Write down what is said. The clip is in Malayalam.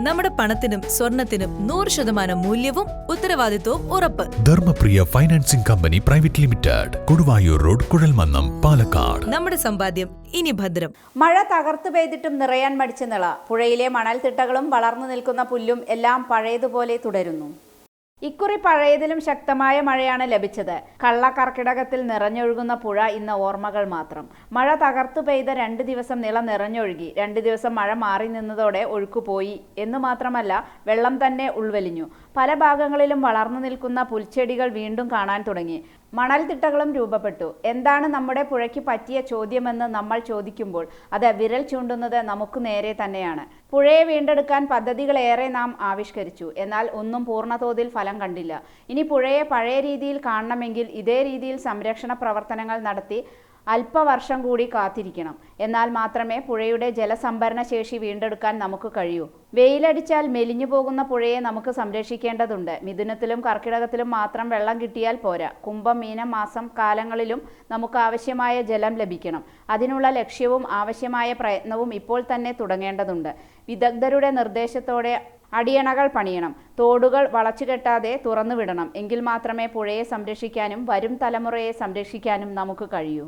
നമ്മുടെ പണത്തിനും സ്വർണത്തിനും നൂറ് ശതമാനം മൂല്യവും ഉത്തരവാദിത്വവും ഉറപ്പ്. Dharmapriya financing company private limited Koduvayur road Kuzhalmannam Palakkad. നമ്മുടെ സമ്പാദ്യം ഇനി ഭദ്രം. മഴ തകർത്തു പെയ്തിട്ടും നിറയാൻ മടിച്ച നിള. പുഴയിലെ മണൽത്തിട്ടകളും വളർന്നു നിൽക്കുന്ന പുല്ലും എല്ലാം പഴയതുപോലെ തുടരുന്നു. ഇക്കുറി പഴയതിലും ശക്തമായ മഴയാണ് ലഭിച്ചത്. കള്ളക്കർക്കിടകത്തിൽ നിറഞ്ഞൊഴുകുന്ന പുഴ ഇന്ന് ഓർമ്മകൾ മാത്രം. മഴ തകർത്തു പെയ്ത രണ്ട് ദിവസം നില നിറഞ്ഞൊഴുകി രണ്ട് ദിവസം മഴ മാറി നിന്നതോടെ ഒഴുക്കുപോയി എന്ന് മാത്രമല്ല വെള്ളം തന്നെ ഉൾവലിഞ്ഞു. പല ഭാഗങ്ങളിലും വളർന്നു നിൽക്കുന്ന പുൽച്ചെടികൾ വീണ്ടും കാണാൻ തുടങ്ങി. മണൽത്തിട്ടകളും രൂപപ്പെട്ടു. എന്താണ് നമ്മുടെ പുഴയ്ക്ക് പറ്റിയ ചോദ്യമെന്ന് നമ്മൾ ചോദിക്കുമ്പോൾ അത് വിരൽ ചൂണ്ടുന്നത് നമുക്ക് നേരെ തന്നെയാണ്. പുഴയെ വീണ്ടെടുക്കാൻ പദ്ധതികളേറെ നാം ആവിഷ്കരിച്ചു. എന്നാൽ ഒന്നും പൂർണതോതിൽ ഫലം കണ്ടില്ല. ഇനി പുഴയെ പഴയ രീതിയിൽ കാണണമെങ്കിൽ ഇതേ രീതിയിൽ സംരക്ഷണ പ്രവർത്തനങ്ങൾ നടത്തി അല്പവർഷം കൂടി കാത്തിരിക്കണം. എന്നാൽ മാത്രമേ പുഴയുടെ ജലസംഭരണ ശേഷി വീണ്ടെടുക്കാൻ നമുക്ക് കഴിയൂ. വെയിലടിച്ചാൽ മെലിഞ്ഞു പോകുന്ന പുഴയെ നമുക്ക് സംരക്ഷിക്കേണ്ടതുണ്ട്. മിഥുനത്തിലും കർക്കിടകത്തിലും മാത്രം വെള്ളം കിട്ടിയാൽ പോരാ. കുംഭം മീനം മാസം കാലങ്ങളിലും നമുക്ക് ആവശ്യമായ ജലം ലഭിക്കണം. അതിനുള്ള ലക്ഷ്യവും ആവശ്യമായ പ്രയത്നവും ഇപ്പോൾ തന്നെ തുടങ്ങേണ്ടതുണ്ട്. വിദഗ്ധരുടെ നിർദ്ദേശത്തോടെ അടിയണകൾ പണിയണം. തോടുകൾ വളച്ചുകെട്ടാതെ തുറന്നുവിടണം എങ്കിൽ മാത്രമേ പുഴയെ സംരക്ഷിക്കാനും വരും തലമുറയെ സംരക്ഷിക്കാനും നമുക്ക് കഴിയൂ.